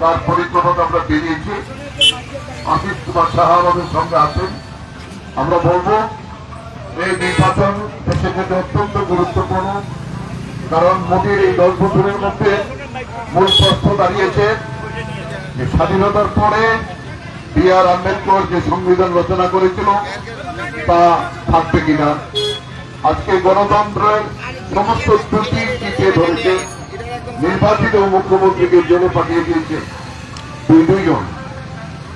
তার পরিক্রমাতে আমরা বেরিয়েছি। আশিস কুমার সাহা আমাদের সঙ্গে আছেন। আমরা বলব, এই নির্বাচন দেশের জন্য অত্যন্ত গুরুত্বপূর্ণ, কারণ মোদীর এই দশ বছরের মধ্যে মূল প্রশ্ন দাঁড়িয়েছে যে স্বাধীনতার পরে বি আর আম্বেদকর যে সংবিধান রচনা করেছিল, তা থাকবে কিনা? আজকে গণতন্ত্রের সমস্ত ত্রুটি টিকে ধরেছে। নির্বাচিত মুখ্যমন্ত্রীকে জেলে পাঠিয়ে দিয়েছে দুই দুইজন।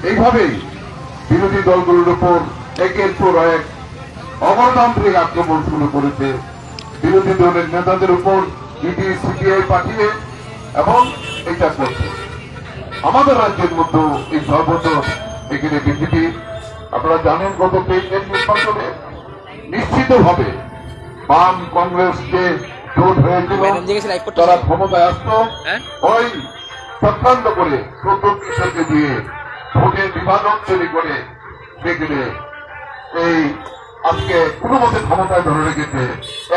এইভাবেই বিরোধী দলগুলোর উপর একের পর এক অগণতান্ত্রিক আক্রমণ শুরু করেছে বিরোধী দলের নেতাদের উপর ইডি, সিবিআই পাঠিয়ে এবং এটা করছে। আমাদের রাজ্যের মধ্যে এই সর্বত্র এখানে বিজেপি, আপনারা জানেন গত তেইশ নির্বাচনে নিশ্চিতভাবে বাম কংগ্রেস যে জোট হয়েছিল তারা ক্ষমতায় আসতো হ্যাঁ? ওই চক্রান্ত করে চোদ্দ কিশোরকে দিয়ে ভোটের বিভাজন তৈরি করে সেখানে এই আজকে কোনো মতে ক্ষমতায় ধরে রেখেছে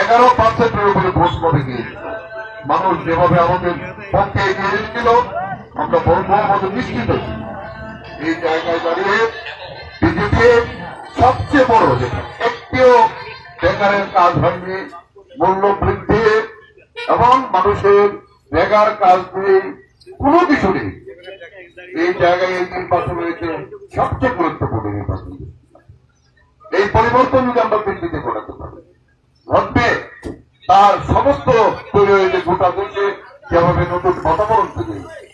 এগারো পার্সেন্টের উপরে ভোট করে গিয়েছিল মানুষ যেভাবে আমাদের পক্ষে এগিয়ে এসেছিল আমরা বলব আমাদের নিশ্চিত। এই জায়গায় দাঁড়িয়ে বিজেপি সবচেয়ে বড় যেটা একটিও বেকারের কাজ হয়নি মূল্য বৃদ্ধি এবং মানুষের বেকার কাজ নেই কোনো কিছু নেই। এই জায়গায় এই নির্বাচন হয়েছে, সবচেয়ে গুরুত্বপূর্ণ নির্বাচন। এই পরিবর্তন যদি আমরা বৃদ্ধিতে ঘটাতে পারি, ঘটবে, তার সমস্ত তৈরি হয়েছে গোটা দেশে যেভাবে নতুন বাতাবরণ তৈরি হয়েছে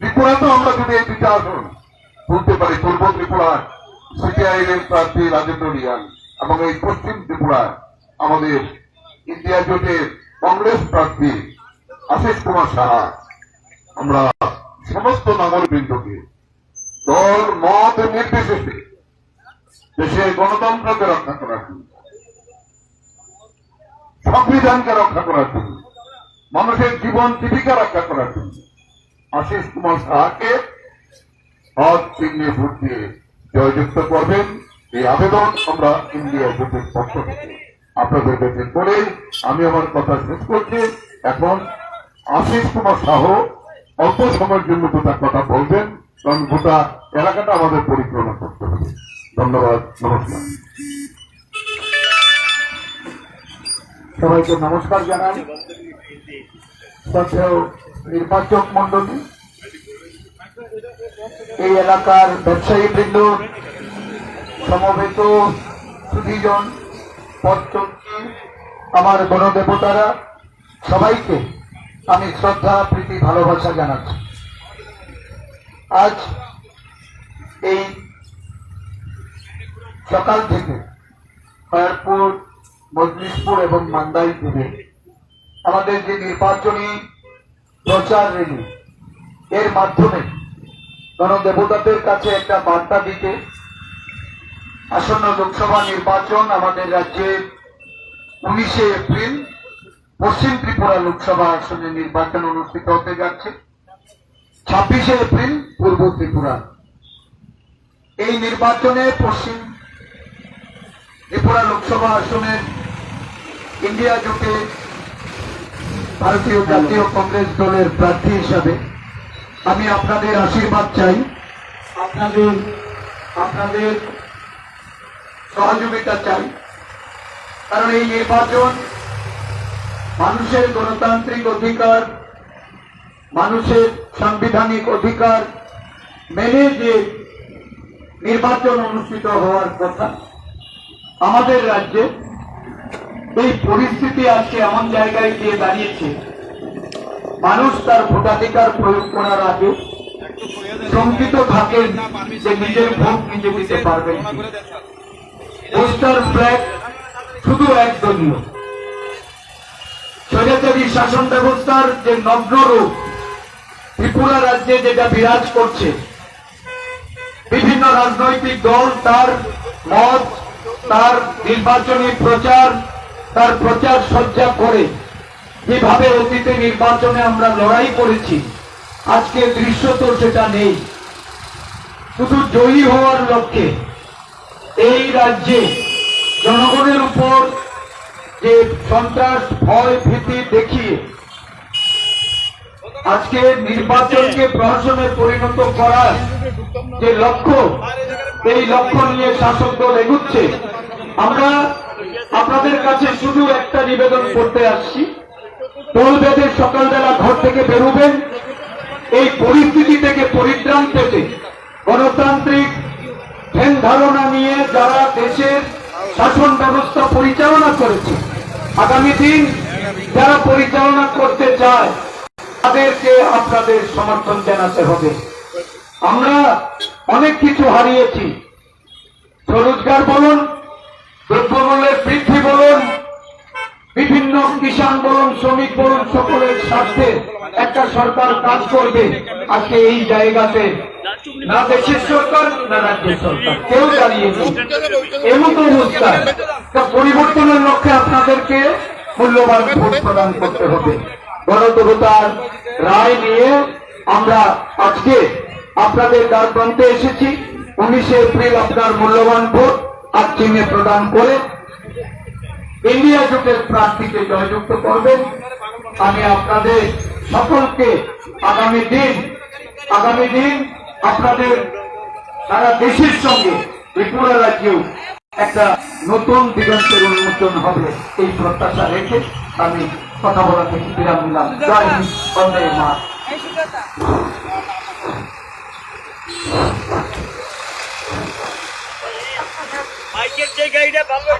ত্রিপুরা তো আমরা যদি এই দুটা আসন তুলতে পারি, পূর্ব ত্রিপুরা সিপিআইএম প্রার্থী রাজেন্দ্র রিয়ান এবং এই পশ্চিম ত্রিপুরা আমাদের ইন্ডিয়া জোটের কংগ্রেস প্রার্থী আশিস কুমার সাহা। আমরা সমস্ত নাগরিকবৃন্দকে দল, মত নির্বিশেষে দেশের গণতন্ত্রকে রক্ষা করার জন্য, সংবিধানকে রক্ষা করার জন্য, মানুষের জীবন জীবিকা রক্ষা করার জন্য আশিস কুমার সাহাকে হক চিহ্নে ভোট দিয়ে জয়যুক্ত করবেন। এই আবেদন আমরা ইন্ডিয়া জোটের পক্ষ থেকে আপনাদের কাছে করে আমি আমার কথা শেষ করছি। এখন আশিস কুমার সাহ অল্প সময়ের জন্য দুটা কথা বলবেন, কারণ গোটা এলাকাটা আমাদের পরিক্রমা করতে হবে। ধন্যবাদ, নমস্কার। সবাইকে নমস্কার জানাই। নির্বাচক মন্ডলী এই এলাকার ব্যবসায়ী বৃন্দ সমবেত সুধীজন পথচলতি আমার গণদেবতারা সবাইকে আমি শ্রদ্ধা, প্রীতি, ভালোবাসা জানাচ্ছি। আজ এই সকাল থেকে খয়ারপুর, মজলিশপুর এবং মান্দাই থেকে আমাদের যে নির্বাচনী প্রচার রেলি এর মাধ্যমে গণদেবতাদের কাছে একটা বার্তা দিতে আসন্ন লোকসভা নির্বাচন আমাদের রাজ্যে উনিশে এপ্রিল পশ্চিম ত্রিপুরা লোকসভা আসনে নির্বাচন অনুষ্ঠিত হতে যাচ্ছে। ছাব্বিশে এপ্রিল পূর্ব ত্রিপুরা। এই নির্বাচনে পশ্চিম ত্রিপুরা লোকসভা আসনের ইন্ডিয়া জোটে ভারতীয় জাতীয় কংগ্রেস দলের প্রার্থী হিসাবে আমি আপনাদের আশীর্বাদ চাই। আপনাদের আপনাদের সহযোগিতা চাই কারণ এই নির্বাচন মানুষের গণতান্ত্রিক অধিকার, মানুষের সাংবিধানিক অধিকার মেনে যে নির্বাচন অনুষ্ঠিত হওয়ার কথা আমাদের রাজ্যে, এই পরিস্থিতি আজকে এমন জায়গায় গিয়ে দাঁড়িয়েছে, মানুষ তার ভোটাধিকার প্রয়োগ করার আগে শঙ্কিত থাকেন যে নিজের ভোট নিজে দিতে পারবেন। পোস্টার ফ্ল্যাগ শুধু একদলীয় স্বৈরাচারী শাসন ব্যবস্থার যে নগ্ন রূপ, ত্রিপুরা রাজ্যে যেটা বিরাজ করছে, বিভিন্ন রাজনৈতিক দল তার মত, তার নির্বাচনী প্রচার, তার প্রচার সজ্জা করে যেভাবে অতীতে নির্বাচনে আমরা লড়াই করেছি আজকে দৃশ্য তো সেটা নেই। শুধু জয়ী হওয়ার লক্ষ্যে এই রাজ্যে জনগণের উপর যে সন্ত্রাস, ভয়, ভীতি দেখিয়ে আজকে নির্বাচনকে প্রহসনে পরিণত করার যে লক্ষ্য, এই লক্ষ্য নিয়ে শাসক দল এগুচ্ছে। আমরা আপনাদের কাছে শুধু একটা নিবেদন করতে আসছি। টোল সকালবেলা ঘর থেকে বেরোবেন, এই পরিস্থিতি থেকে পরিত্রাণ পেতে গণতান্ত্রিক ধ্যান ধারণা নিয়ে যারা দেশের শাসন ব্যবস্থা পরিচালনা করেছে, আগামী দিন যারা পরিচালনা করতে চায়, তাদেরকে আপনাদের সমর্থন জানাতে হবে। আমরা অনেক কিছু হারিয়েছি। স্বরোজগার বলুন, দ্রব্যমূল্যের বৃদ্ধি বলুন, বিভিন্ন কিষাণ বলুন, শ্রমিক বলুন, সকলের স্বার্থে একটা সরকার কাজ করবে। আজকে এই জায়গাতে না দেশের সরকার, না রাজ্যের সরকার। কেউ নেই। এমন অবস্থায় তা পরিবর্তনের লক্ষ্যে আপনাদেরকে মূল্যবান ভোট প্রদান করতে হবে। গণদেবতার রায় নিয়ে আমরা আজকে আপনাদের দ্বার প্রান্তে এসেছি। উনিশে এপ্রিল আপনার মূল্যবান ভোট আজ চিহ্নে প্রদান করে ইন্ডিয়া জোটের প্রার্থীকে জয়যুক্ত করবেন। আমি আপনাদের সকলকে আগামী দিন আগামী দিন আপনাদের সারা দেশের সঙ্গে ত্রিপুরা রাজ্যেও একটা নতুন দিগন্তের উন্মোচন হবে। এই প্রত্যাশা রেখে আমি কথা বলা থেকে বিরাম নিলাম। জয় হিন্দ, বন্দে মা মাইকের যে গাড়িটা ভালো